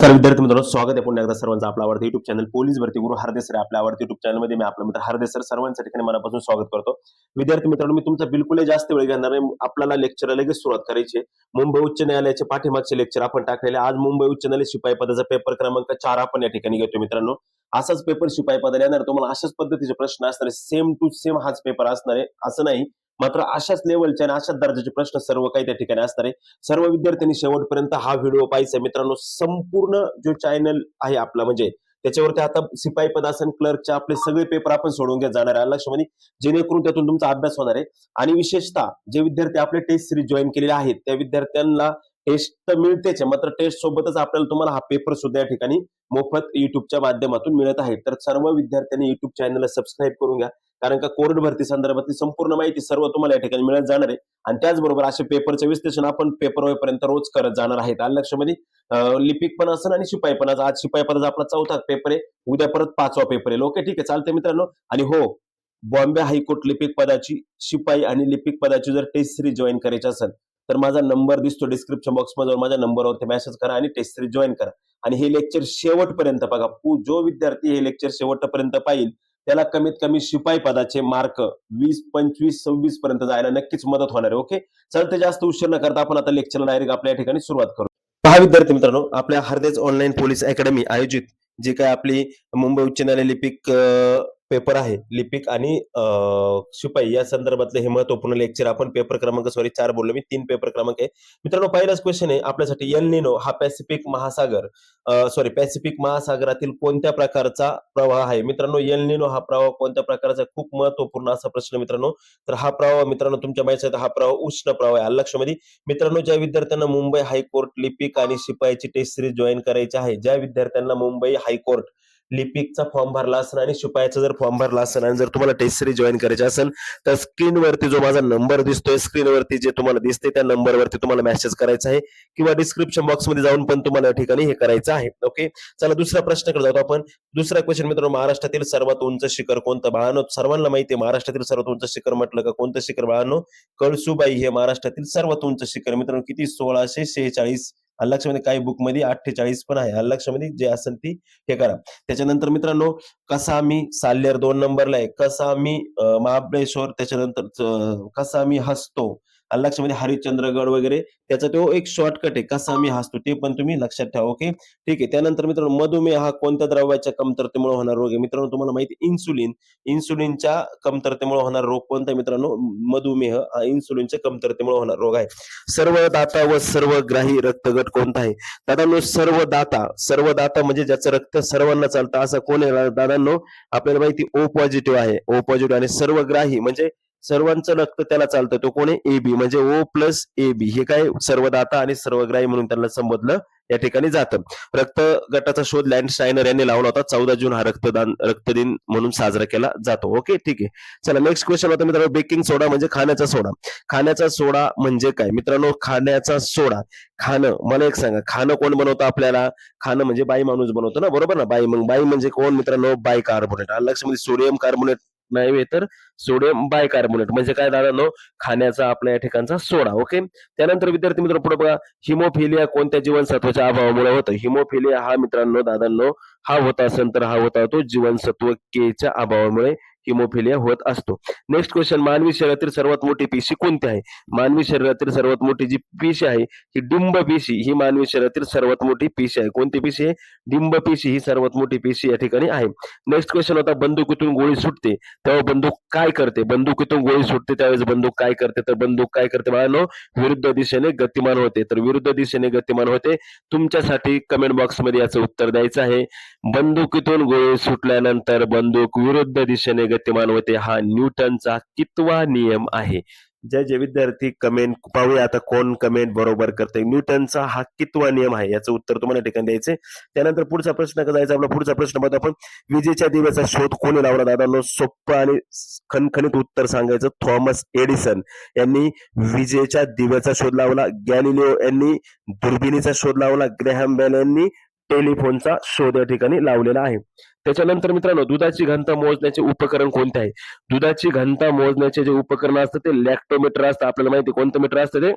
तर विद्यार्थी मित्रांनो स्वागत आहे पुन्हा एकदा सर्वांचं आपला आवडतं युट्यूब चॅनल पोलीस भरती गुरु हरदेसर आपल्या आवडते युट्यूब चॅनलमध्ये मी आपला मित्र हरदेसर सर्वांच्या ठिकाणी मनापासून स्वागत करतो. विद्यार्थी मित्रांनो मी तुमचा बिलकुल जास्त वेळ घेणार नाही. आपल्याला लेक्चर लगेच सुरुवात करायची आहे. मुंबई उच्च न्यायालयाचे पाठीमागचे लेक्चर आपण टाकलेले आज मुंबई उच्च न्यायालय शिपाई पदाचा पेपर क्रमांक चार आपण या ठिकाणी घेतो मित्रांनो. असाच पेपर शिपाई पदाला येणार तुम्हाला अशाच पद्धतीचे प्रश्न असणार. सेम टू सेम हाच पेपर असणार आहे. असं नाही. मात्र अशाच लेवलचे आणि अशाच दर्जाचे प्रश्न सर्व काही त्या ठिकाणी असणार आहे. सर्व विद्यार्थ्यांनी शेवटपर्यंत हा व्हिडिओ पाहायचा मित्रांनो संपूर्ण जो चॅनल आहे आपला म्हणजे त्याच्यावरती आता शिपाई पदासन क्लर्कचे आपले सगळे पेपर आपण सोडून घेत जाणार आहे. लक्षमध्ये जेणेकरून त्यातून तुमचा अभ्यास होणार आहे. आणि विशेषतः जे विद्यार्थी आपले टेस्ट सिरीज जॉईन केलेले आहेत त्या विद्यार्थ्यांना टेस्ट तर मिळतेच मात्र टेस्ट सोबतच आपल्याला तुम्हाला हा पेपर सुद्धा या ठिकाणी मोफत युट्यूबच्या माध्यमातून मिळत आहे. तर सर्व विद्यार्थ्यांनी युट्यूब चॅनलला सबस्क्राईब करून घ्या. कारण का कोर्ट भरती संदर्भातली संपूर्ण माहिती सर्व तुम्हाला या ठिकाणी मिळत जाणार आहे. आणि त्याचबरोबर असे पेपरचे विश्लेषण आपण पेपर होईपर्यंत रोज करत जाणार आहेत. आलं लक्षामध्ये लिपिक पण असेल आणि शिपाई पण. आज शिपाई पदाचा आपला चौथा पेपर आहे. उद्या परत पाचवा पेपर आहे. ओके ठीक आहे. चालतंय मित्रांनो. आणि हो बॉम्बे हायकोर्ट लिपिक पदाची शिपाई आणि लिपिक पदाची जर टेस्ट सिरीज जॉईन करायची असेल तर माझा नंबर दिसतो डिस्क्रिप्शन बॉक्समध्ये माझ्या नंबरवरती मेसेज करा आणि टेस्ट सिरीज जॉईन करा. आणि हे लेक्चर शेवटपर्यंत बघा. पू- जो विद्यार्थी हे लेक्चर शेवटपर्यंत पाहिजे त्याला कमीत कमी शिपाई पदाचे मार्क वीस पंचवीस सव्वीस पर्यंत जायला नक्कीच मदत होणार आहे ओके चालते जास्त उशीर न करता आपण आता लेक्चरला डायरेक्ट आपल्या ठिकाणी सुरुवात करू. पहा विद्यार्थी मित्रांनो आपल्या हरदेज ऑनलाईन पोलीस अकॅडमी आयोजित जी काय आपली मुंबई उच्च न्यायालय लिपिक पेपर आहे लिपिक आणि शिपाई या संदर्भातले हे महत्त्वपूर्ण लेक्चर आपण पेपर क्रमांक सॉरी चार बोललो मी. तीन पेपर क्रमांक आहे. मित्रांनो पहिलाच क्वेश्चन आहे आपल्यासाठी. एल निनो हा पॅसिफिक महासागर सॉरी पॅसिफिक महासागरातील कोणत्या प्रकारचा प्रवाह आहे? मित्रांनो एल निनो हा प्रवाह कोणत्या प्रकारचा खूप महत्त्वपूर्ण असा प्रश्न मित्रांनो. तर हा प्रवाह मित्रांनो तुमच्या माहिती हा प्रवाह उष्ण प्रवाह आहे. लक्षमध्ये मित्रांनो ज्या विद्यार्थ्यांना मुंबई हायकोर्ट लिपिक आणि शिपाईची टेस्ट सिरीज जॉईन करायची आहे ज्या विद्यार्थ्यांना मुंबई हायकोर्ट लिपिकचा फॉर्म भरला असेल आणि शिपायाचा जर फॉर्म भरला असेल आणि जर तुम्हाला टेस्ट सिरीज जॉईन करायची असेल तर स्क्रीनवरती जो माझा नंबर दिसतोय स्क्रीनवरती जे तुम्हाला दिसते त्या नंबरवरती तुम्हाला मेसेज करायचा आहे किंवा डिस्क्रिप्शन बॉक्समध्ये जाऊन पण तुम्हाला या ठिकाणी हे करायचं आहे. ओके चला दुसरा प्रश्नाकडे जातो आपण. दुसरा क्वेश्चन मित्रांनो महाराष्ट्रातील सर्वात उंच शिखर कोणतं? बाळानो सर्वांना माहिती आहे महाराष्ट्रातील सर्वात उंच शिखर म्हटलं का? कोणतं शिखर बाळानो कळसुबाई हे महाराष्ट्रातील सर्वात उंच शिखर. मित्रांनो किती? सोळाशे शेहेचाळीस अल्लाक्षमध्ये काही बुकमध्ये अठ्ठेचाळीस पण आहे. अल्लक्षमध्ये जे असेल ती हे करा. त्याच्यानंतर मित्रांनो कसा मी साल्यर दोन नंबरला आहे. कसा मी महाबळेश्वर त्याच्यानंतर कसा मी हसतो. लक्षामध्ये हरिश्चंद्रगड वगैरे त्याचा तो एक शॉर्टकट आहे कसामी हसतो ते पण तुम्ही लक्षात ठेवा ओके ठीक आहे त्यानंतर मित्रांनो मधुमेह हा कोणत्या द्रव्याच्या कमतरतेमुळे होणार रोग आहे? मित्रांनो तुम्हाला माहिती इन्सुलिन इन्सुलिनच्या कमतरतेमुळे होणार रोग कोणता मित्रांनो? मधुमेह हा इन्सुलिनच्या कमतरतेमुळे होणार रोग आहे. सर्व दाता व सर्व ग्राही रक्तगट कोणता आहे? दादांनो सर्व दाता सर्व दाता म्हणजे ज्याचं रक्त सर्वांना चालतं असं कोण आहे दादांनो? आपल्याला माहिती ओ पॉझिटिव्ह आहे. ओ पॉझिटिव्ह आणि सर्व ग्राही म्हणजे सर्वांचं रक्त त्याला चालतं तो कोण आहे? A B. म्हणजे ओ प्लस ए बी. हे काय सर्वदाता आणि सर्वग्राही म्हणून त्यांना संबोधलं या ठिकाणी जातं. रक्त गटाचा शोध लँड स्टायनर यांनी लावला होता. चौदा जून हा रक्तदान रक्तदिन म्हणून साजरा केला जातो. ओके ठीक आहे. चला नेक्स्ट क्वेश्चन होता मित्रांनो. बेकिंग सोडा म्हणजे खाण्याचा सोडा. खाण्याचा सोडा म्हणजे काय? मित्रांनो खाण्याचा सोडा. खाणं. मला एक सांगा खाणं कोण बनवतं आपल्याला? खाणं म्हणजे बाई माणूस बनवतो ना बरोबर ना? बाई. मग बाई म्हणजे कोण मित्रांनो? Bicarbonate. लक्षामध्ये सोडियम कार्बोनेट नाही तर सोडियम बाय कार्बोनेट. म्हणजे काय दादा खाण्याचा आपल्या या ठिकाणचा सोडा ओके? त्यानंतर विद्यार्थी मित्र पुढे बघा. हिमोफिलिया कोणत्या जीवनसत्वाच्या अभावामुळे होतं? हिमोफिलिया हा मित्रांनो दादांनो हा होता असेल तर हा होता तो जीवनसत्व के च्या अभावामुळे. हिमोफिलिया होत असतो. नेक्स्ट क्वेश्चन मानवी शरीरातील सर्वात मोठी पेशी कोणती आहे? मानवी शरीरातील सर्वात मोठी जी पेशी आहे ही डिंब पेशी ही मानवी शरीरातील सर्वात मोठी पेशी आहे. कोणती पेशी आहे? डिंब पेशी ही सर्वात मोठी पेशी या ठिकाणी आहे. नेक्स्ट क्वेश्चन होता बंदुकीतून गोळी सुटते तेव्हा बंदूक काय करते? बंदुकीतून गोळी सुटते त्यावेळेस बंदूक काय करते? तर बंदूक काय करते? बाळांनो विरुद्ध दिशेने गतिमान होते. तर विरुद्ध दिशेने गतिमान होते. तुमच्यासाठी कमेंट बॉक्समध्ये याचं उत्तर द्यायचं आहे. बंदुकीतून गोळी सुटल्यानंतर बंदूक विरुद्ध दिशेने गतिमान होते. हा न्यूटनचा कितवा नियम आहे? ज्या जे विद्यार्थी कमेंट पाहूया आता कोण कमेंट बरोबर करते न्यूटनचा हा कितवा नियम आहे? याचं उत्तर तुम्हाला ठिकाण ठिकाणी द्यायचे त्यानंतर पुढचा प्रश्न जायचा? आपला पुढचा प्रश्न बघतो आपण. विजेच्या दिव्याचा शोध कोणी लावला? दादा सोप्प आणि खणखणीत उत्तर सांगायचं. थॉमस एडिसन यांनी विजेच्या दिव्याचा शोध लावला. गॅलिलिओ यांनी दुर्बिणीचा शोध लावला. ग्रॅहम बेल यांनी टेलिफोनचा शोध या ठिकाणी लावलेला आहे. त्याच्यानंतर मित्रांनो दुधाची घनता मोजण्याचे उपकरण कोणते आहे? दुधाची घनता मोजण्याचे जे उपकरण असतं ते लॅक्टोमीटर असतं. आपल्याला माहिती कोणतं मीटर असतं ते?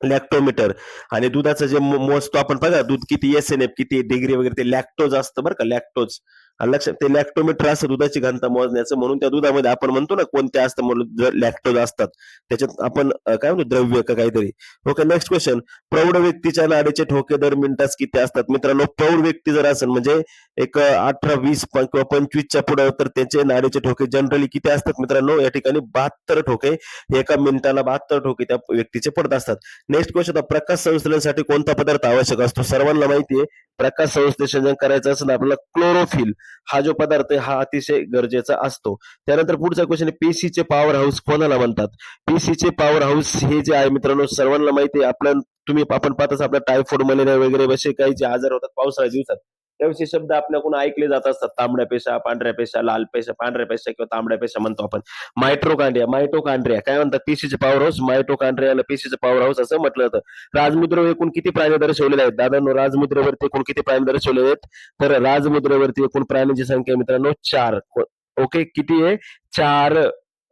लॅक्टोमीटर. आणि दुधाचं जे मोजतो आपण बघा दूध किती एस एन एफ किती डिग्री वगैरे ते लॅक्टोज असतं बरं का लॅक्टोज आणि लक्षात ते लॅक्टोमीटर असतं दुधाची घनता मोजण्याचं म्हणून त्या दुधामध्ये आपण म्हणतो ना कोणते असतं म्हणून जर लॅक्टोज असतात त्याच्यात आपण काय म्हणतो द्रव्य का काहीतरी. ओके नेक्स्ट क्वेश्चन प्रौढ व्यक्तीच्या नाडीचे ठोके दर मिनिटास किती असतात? मित्रांनो प्रौढ व्यक्ती जर असेल म्हणजे एक अठरा वीस किंवा पंचवीसच्या पुढे तर त्याचे नाडीचे ठोके जनरली किती असतात मित्रांनो? या ठिकाणी बहात्तर ठोके एका मिनिटाला बहात्तर ठोके त्या व्यक्तीचे पडत असतात. नेक्स्ट क्वेश्चन प्रकाश संश्लेषणासाठी कोणता पदार्थ आवश्यक असतो? सर्वांना माहितीये प्रकाश संश्लेषण करायचं असेल आपल्याला क्लोरोफिल हा जो पदार्थ आहे हा अतिशय गरजेचा असतो. त्यानंतर पुढचा क्वेश्चन पेशीचे पॉवर हाऊस कोणाला म्हणतात? पेशीचे पॉवर हाऊस हे जे आहे मित्रांनो सर्वांना माहिती आहे. आपल्या तुम्ही आपण पाहताच आपल्या टायफॉइड मलेरिया वगैरे असे काही जे आजार होतात पावसाळ्या दिवसात. त्याविषयी शब्द आपल्याकडून ऐकले जात असतात. तांबड्या पेशा पांढऱ्या पेशा लाल पेशा पांढऱ्या पेशा किंवा तांबड्या पेशा म्हणतो आपण. Mitochondria mitochondria. काय म्हणतात? पेशीचे पॉवर हाऊस मायटोकांड्रियाला पेशीचं पॉवर हाऊस असं म्हटलं जातं. राजमुद्रेवर एकूण किती प्राणी दर्शवलेले आहेत? दादांनो राजमुद्रेवरती एकूण किती प्राणी दर्शवलेले आहेत? तर राजमुद्रेवरती एकूण प्राण्यांची संख्या मित्रांनो चार. ओके किती आहे? चार.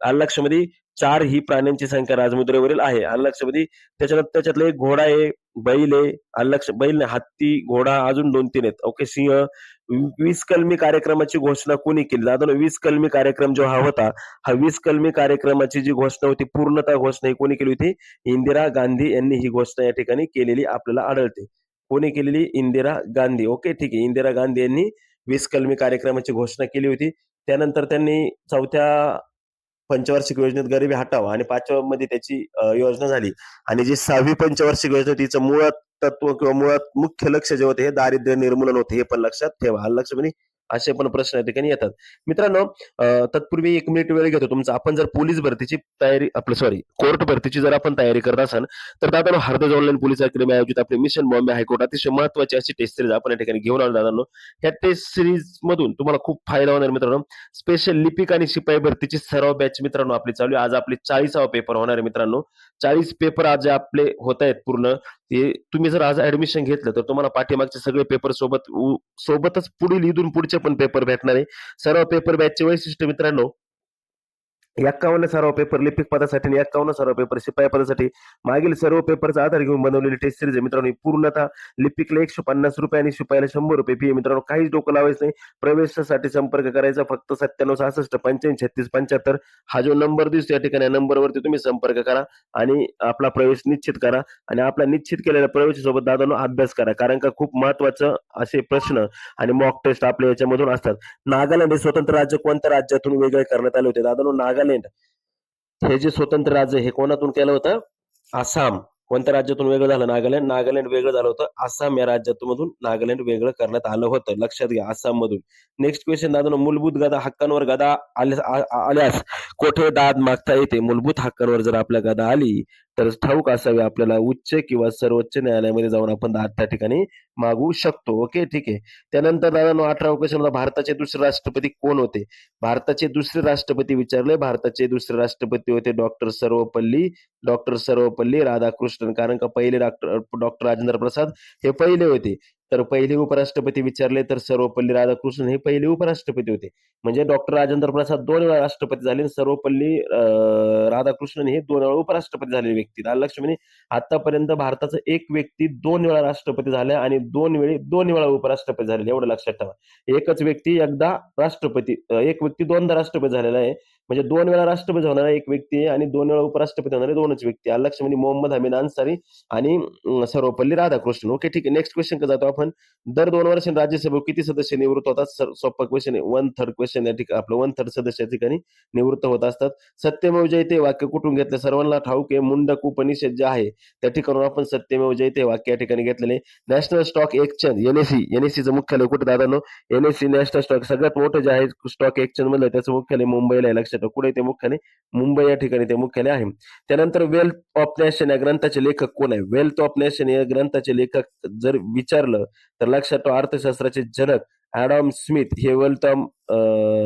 आलं लक्षामध्ये? चार ही प्राण्यांची संख्या राजमुद्रेवरील आहे. आलं लक्षामध्ये? त्याच्यानंतर त्याच्यातलं एक घोडा आहे. बैल आहे आलं लक्ष बैल नाही हत्ती घोडा अजून दोन तीन आहेत. ओके सिंह वी- वीस कलमी कार्यक्रमाची घोषणा कोणी केली? दादा वीस कलमी कार्यक्रम जो हा होता हा वीस कलमी कार्यक्रमाची जी घोषणा होती पूर्णतः घोषणा ही कोणी केली होती? इंदिरा गांधी यांनी ही घोषणा या ठिकाणी केलेली आपल्याला आढळते. कोणी केलेली? इंदिरा गांधी. ओके ठीक आहे. इंदिरा गांधी यांनी वीस कलमी कार्यक्रमाची घोषणा केली होती. त्यानंतर त्यांनी चौथ्या पंचवार्षिक योजनेत गरिबी हटावा आणि पाचव्या मध्ये त्याची योजना झाली. आणि जी सहावी पंचवार्षिक योजना तिचं मुळात तत्व किंवा मुळात मुख्य लक्ष जे होते हे दारिद्र्य निर्मूलन होते हे पण लक्षात ठेवा. हा लक्ष म्हणजे असे पण प्रश्न या ठिकाणी येतात. मित्रांनो तत्पूर्वी एक मिनिट वेळ घेतो. तुमचा आपण जर पोलीस भरतीची तयारी आपलं सॉरी कोर्ट भरतीची जर आपण तयारी करत असाल तर दादा हरदज ऑनलाईन पोलीस अकॅडमी आयोजित आपली मिशन बॉम्बे हायकोर्ट अतिशय महत्वाची अशी टेस्ट सिरीज आपण या ठिकाणी घेऊन आलो दादांनो. ह्या टेस्ट सिरीज मधून तुम्हाला खूप फायदा होणार मित्रांनो. स्पेशल लिपिक आणि शिपाई भरतीची सर्व बॅच मित्रांनो आपली चालू आज आपले चाळीसावा पेपर होणार आहे मित्रांनो. चाळीस पेपर आज जे आपले होत आहेत पूर्ण. ते तुम्ही जर आज ऍडमिशन घेतलं तर तुम्हाला पाठीमागचे सगळे पेपर सोबत उ- सोबतच पुढील इथून पुढचे पण पेपर भेटणार आहे. सर्व पेपर बॅचचे वैशिष्ट्य मित्रांनो एक्कावन्न सराव पेपर लिपिक पदासाठी आणि एक्कावन्न सराव पेपर शिपाई पदासाठी मागील सर्व पेपरचा आधार घेऊन बनवलेली टेस्ट सिरीज आहे. मित्रांनो पूर्णतः लिपिकला एकशे पन्नास रुपये आणि शिपाईला शंभर रुपये फी आहे. मित्रांनो काहीच डोकं लावायचं नाही. प्रवेशासाठी संपर्क करायचा. फक्त सत्त्याण्णव सहासष्ट पंच्याऐंशी छत्तीस पंच्याहत्तर हा जो नंबर दिसतो या ठिकाणी या नंबरवरती तुम्ही संपर्क करा आणि आपला प्रवेश निश्चित करा आणि आपला निश्चित केलेल्या प्रवेशासोबत दादानो अभ्यास करा. कारण का खूप महत्वाचं असे प्रश्न आणि मॉक टेस्ट आपल्या याच्यामधून असतात. नागालँड हे स्वतंत्र राज्य कोणत्या राज्यातून वेगळे करण्यात आले होते? दादानो नागालँड हे जे स्वतंत्र राज्य हे कोणातून केलं होतं? आसाम. कोणत्या राज्यातून वेगळं झालं? नागालँड. नागालँड वेगळं झालं होतं. आसाम या राज्यातून नागालँड वेगळं करण्यात आलं होतं. लक्षात घ्या आसाम मधून नेक्स्ट क्वेश्चन दादा मूलभूत गदा हक्कांवर गदा आल्यास कोठे दाद मागता येते? मूलभूत हक्कांवर जर आपल्या गदा आली तर ठाऊक असावे आपल्याला उच्च किंवा सर्वोच्च न्यायालयामध्ये जाऊन आपण दाद त्या ठिकाणी मागू शकतो. ओके? ठीक आहे. त्यानंतर दादा अठरावा क्वेश्चन होता भारताचे दुसरे राष्ट्रपती कोण होते? भारताचे दुसरे राष्ट्रपती विचारले. भारताचे दुसरे राष्ट्रपती होते डॉक्टर सर्वपल्ली डॉक्टर सर्वपल्ली राधाकृष्णन. कारण का पहिले डॉक्टर डॉक्टर राजेंद्र प्रसाद हे पहिले होते. तर पहिले उपराष्ट्रपती विचारले तर सर्वपल्ली राधाकृष्णन हे पहिले उपराष्ट्रपती होते. म्हणजे डॉक्टर राजेंद्र प्रसाद दोन वेळा राष्ट्रपती झाले सर्वपल्ली राधाकृष्णन हे दोन वेळा उपराष्ट्रपती झालेले व्यक्ती. आलं लक्ष आतापर्यंत भारताचा एक व्यक्ती दोन वेळा राष्ट्रपती झाला आणि दोन वेळी दोन वेळा उपराष्ट्रपती झालेले. एवढं लक्षात ठेवा. एकच व्यक्ती एकदा राष्ट्रपती एक व्यक्ती दोनदा राष्ट्रपती झालेला आहे. म्हणजे दोन वेळा राष्ट्रपती होणारा एक व्यक्ती आहे आणि दोन वेळा उपराष्ट्रपती होणारे दोनच व्यक्ती आलं लक्ष म्हणजे मोहम्मद हमीद अन्सारी आणि सर्वपल्ली राधाकृष्णन. ओके ठीक आहे. नेक्स्ट क्वेश्चन का जातो आपण. दर दोन वर्षांनी राज्यसभेवर किती सदस्य निवृत्त होतात? सोपा क्वेश्चन वन थर्ड क्वेश्चन या ठिकाणी आपलं वन थर्ड सदस्य या ठिकाणी निवृत्त होत असतात. सत्यमेव जयते वाक्य कुठून घेतलं? सर्वांना ठाऊक आहे. मुंडक उपनिषद जे आहे त्या ठिकाणून आपण सत्यमेव जयते वाक्य या ठिकाणी घेतलेले नॅशनल स्टॉक एक्सचेंज एनएससी एनएससीचं मुख्यालय कुठे दादा नो एनएससी नॅशनल स्टॉक सगळ्यात मोठं जे आहे स्टॉक एक्सचेंज मधलं त्याचं मुख्यालय मुंबईला आहे लक्षात ठेवा. कुठे ते मुख्यालय मुंबई या ठिकाणी ते मुख्यालय आहे. त्यानंतर वेल्थ ऑफ नॅशन या ग्रंथाचे लेखक कोण आहे? वेल्थ ऑफ नॅशन या ग्रंथाचे लेखक जर विचारलं तर लक्षात अर्थशास्त्राचे जनक ॲडॉम स्मिथ हे वेल्थ ऑफ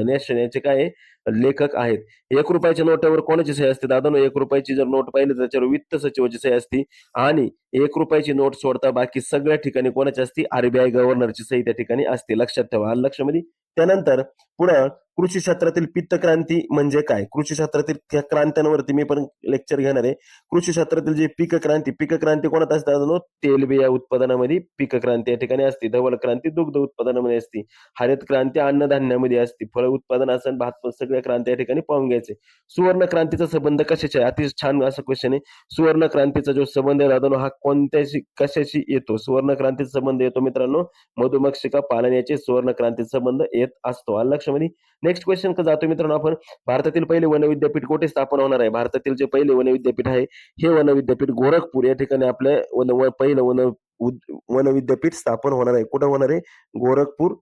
नॅशन याचे काय लेखक आहेत. एक रुपयाच्या नोटावर कोणाची सही असते? दादा एक रुपयाची जर नोट पाहिली तर त्याच्यावर वित्त सचिवाची सही असते. आणि एक रुपयाची नोट सोडता बाकी सगळ्या ठिकाणी कोणाची असते? आरबीआय गव्हर्नरची सही त्या ठिकाणी असते. लक्षात ठेवा. आलं लक्षामध्ये त्यानंतर पुन्हा कृषी क्षेत्रातील पित्त क्रांती म्हणजे काय? कृषी क्षेत्रातील क्रांत्यांवरती मी पण लेक्चर घेणार आहे. कृषी क्षेत्रातील जे पीक क्रांती पीक क्रांती कोणात असते तेलबिया उत्पादनामध्ये पीक क्रांती या ठिकाणी असते. धवल क्रांती दुग्ध उत्पादनामध्ये असते. हरित क्रांती अन्नधान्यामध्ये असते. फळ उत्पादन असण भात सगळ्या क्रांती या ठिकाणी पाहून घ्यायचे. सुवर्ण क्रांतीचा संबंध कशाचा आहे? अति छान असा क्वेश्चन आहे. सुवर्ण क्रांतीचा जो संबंध आहे दादा हा कोणत्याशी कशाशी येतो? सुवर्ण क्रांतीचा संबंध येतो मित्रांनो. मधुमक्षिका पालन याचे सुवर्ण क्रांतीचा संबंध येत असतो. लक्ष लक्षामध्ये नेक्स्ट क्वेश्चन का जातो मित्रांनो आपण. भारतातील पहिले वन विद्यापीठ कुठे स्थापन होणार आहे? भारतातील जे पहिले वन विद्यापीठ आहे हे वन विद्यापीठ गोरखपूर या ठिकाणी आपलं वन पहिलं वन वन विद्यापीठ स्थापन होणार आहे. कुठं होणार आहे? गोरखपूर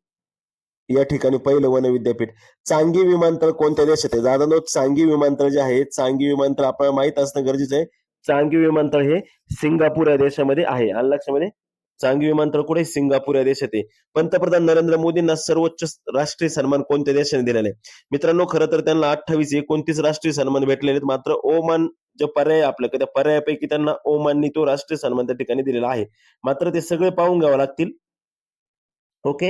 या ठिकाणी पहिलं वन विद्यापीठ. चांगी विमानतळ कोणत्या देशात आहे? दादा चांगी विमानतळ जे आहे चांगी विमानतळ आपल्याला माहीत असणं गरजेचं आहे. चांगी विमानतळ हे सिंगापूर या देशामध्ये आहे. आलं लक्षामध्ये? चांगी विमानतळ कुठे सिंगापूर या देशात आहे. पंतप्रधान नरेंद्र मोदींना सर्वोच्च राष्ट्रीय सन्मान कोणत्या देशाने दिलेला आहे? मित्रांनो खरं तर त्यांना अठ्ठावीस एकोणतीस राष्ट्रीय सन्मान भेटलेले आहेत. मात्र ओमान जे पर्याय आहे त्या पर्यायापैकी त्यांना ओमाननी तो राष्ट्रीय सन्मान त्या ठिकाणी दिलेला आहे. मात्र ते सगळे पाहून घ्यावं लागतील. ओके?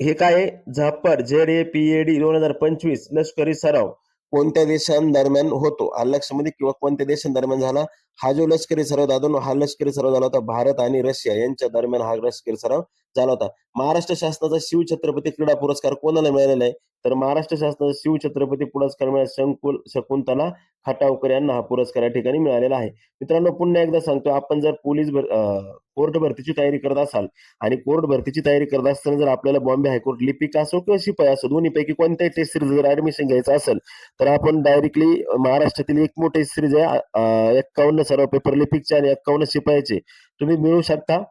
हे काय झापर Z A P A D दोन हजार पंचवीस लष्करी सराव कोणत्या देशांदरम्यान होतो? आलं लक्षामध्ये? किंवा कोणत्या देशांदरम्यान झाला? हा जो लष्करी सराव दादा हा लष्करी सराव झाला होता भारत आणि रशिया यांच्या दरम्यान हा लष्करी सराव झाला होता. महाराष्ट्र शासनाचा शिवछत्रपती क्रीडा पुरस्कार कोणाला मिळालेला आहे? तर महाराष्ट्र शासनाचा शिवछत्रपती पुरस्कार मिळाला शंकुल शकुंतला खटावकर यांना हा पुरस्कार या ठिकाणी मिळालेला आहे. मित्रांनो पुन्हा एकदा सांगतो आपण जर पोलीस भर कोर्ट भरतीची तयारी करत असाल आणि कोर्ट भरतीची तयारी करत असताना जर आपल्याला बॉम्बे हायकोर्ट लिपिक असो किंवा शिपाई असो दोन्हीपैकी कोणत्याही टेस्ट सिरीज जर ऍडमिशन घ्यायचं असेल तर आपण डायरेक्टली महाराष्ट्रातील एक मोठी सिरीज आहे एक्कावन्न सर्व पेपर लिपिकचे आणि एक्कावन्न शिपायाचे? तुम्ही मिळू शकता.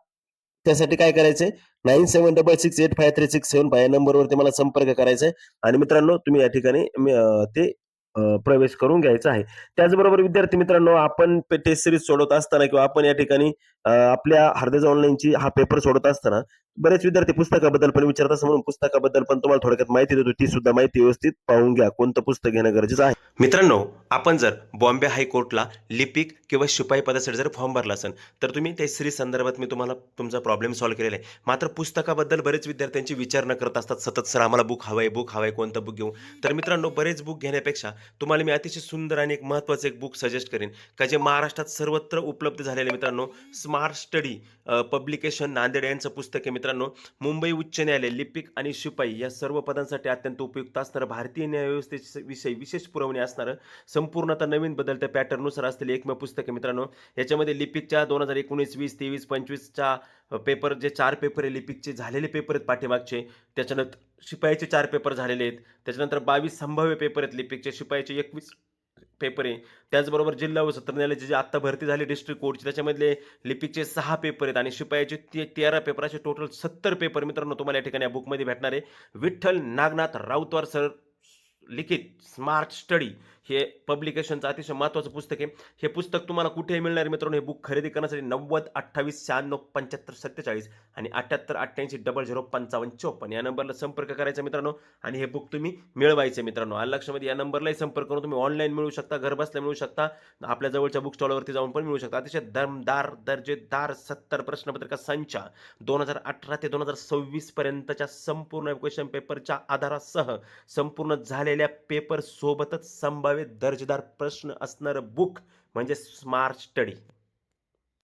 त्यासाठी काय करायचंय? Nine seven double six eight five three six seven five या नंबरवरती मला संपर्क करायचा आहे आणि मित्रांनो तुम्ही या ठिकाणी ते प्रवेश करून घ्यायचा आहे. त्याचबरोबर विद्यार्थी मित्रांनो आपण टेस्ट सिरीज सोडवत असताना किंवा आपण या ठिकाणी आपल्या हरदेज ऑनलाईनची हा पेपर सोडत असताना बरेच विद्यार्थी पुस्तकाबद्दल पण विचारत असं म्हणून पुस्तकाबद्दल पण तुम्हाला थोडक्यात माहिती देतो. ती सुद्धा माहिती व्यवस्थित पाहून घ्या. कोणतं पुस्तक घेणं गरजेचं आहे? मित्रांनो आपण जर बॉम्बे हायकोर्टला लिपिक किंवा शिपाई पदासाठी जर फॉर्म भरला असेल तर तुम्ही त्या श्री संदर्भात मी तुम्हाला तुमचा प्रॉब्लेम सॉल्व्ह केलेला आहे. मात्र पुस्तकाबद्दल बरेच विद्यार्थ्यांची विचार न करत असतात. सतत सर आम्हाला बुक हवं आहे बुक हवं आहे कोणतं बुक घेऊ? तर मित्रांनो बरेच बुक घेण्यापेक्षा तुम्हाला मी अतिशय सुंदर आणि एक महत्त्वाचं एक बुक सजेस्ट करेन का जे महाराष्ट्रात सर्वत्र उपलब्ध झालेले मित्रांनो स्मार्ट स्टडी पब्लिकेशन नांदेड यांचं पुस्तक आहे मित्रांनो. मुंबई उच्च न्यायालय लिपिक आणि शिपाई या सर्व पदांसाठी अत्यंत उपयुक्त असणारं भारतीय न्यायव्यवस्थेविषयी विशेष पुरवणी असणारं संपूर्णतः नवीन बदलत्या पॅटर्ननुसार असलेले एकमेव पुस्तक आहे मित्रांनो. याच्यामध्ये लिपिकच्या दोन हजार एकोणीस वीस तेवीस पंचवीसच्या पेपर जे चार पेपर आहे लिपिकचे झालेले पेपर आहेत पाठीमागचे त्याच्यानंतर शिपाईचे चार पेपर झालेले आहेत. त्याच्यानंतर बावीस संभाव्य पेपर आहेत लिपिकचे शिपाईचे एकवीस पेपर आहे. त्याचबरोबर जिल्हा व सत्र न्यायालयाचे जे आत्ता भरती झाली डिस्ट्रिक्ट कोर्टची त्याच्यामधले लिपिकचे सहा पेपर आहेत आणि शिपायाचे ते तेरा पेपर असे टोटल सत्तर पेपर मित्रांनो तुम्हाला या ठिकाणी या बुकमध्ये भेटणार आहे. विठ्ठल नागनाथ राऊतवार सर लिखित स्मार्ट स्टडी हे पब्लिकेशनचं अतिशय महत्त्वाचं पुस्तक आहे. हे पुस्तक तुम्हाला कुठेही मिळणार मित्रांनो हे बुक खरेदी करण्यासाठी नव्वद अठ्ठावीस शहाण्णव पंच्याहत्तर सत्तेचाळीस आणि अठ्याहत्तर अठ्ठ्याऐंशी डबल झिरो पंचावन्न चोपन्न या नंबरला संपर्क करायचा मित्रांनो. आणि हे बुक तुम्ही मिळवायचे मित्रांनो. आलं लक्षामध्ये या नंबरलाही संपर्क करून तुम्ही ऑनलाईन मिळू शकता घरबसल्या मिळू शकता आपल्या जवळच्या बुक स्टॉलवरती जाऊन पण मिळू शकता. अतिशय दमदार दर्जेदार सत्तर प्रश्नपत्रिका संचा दोन हजार अठरा ते दोन हजार सव्वीस पर्यंतच्या संपूर्ण क्वेश्चन पेपरच्या आधारासह संपूर्ण झालेल्या पेपर सोबतच संभाव्य दर्जेदार प्रश्न असणारं बुक म्हणजे स्मार्ट स्टडी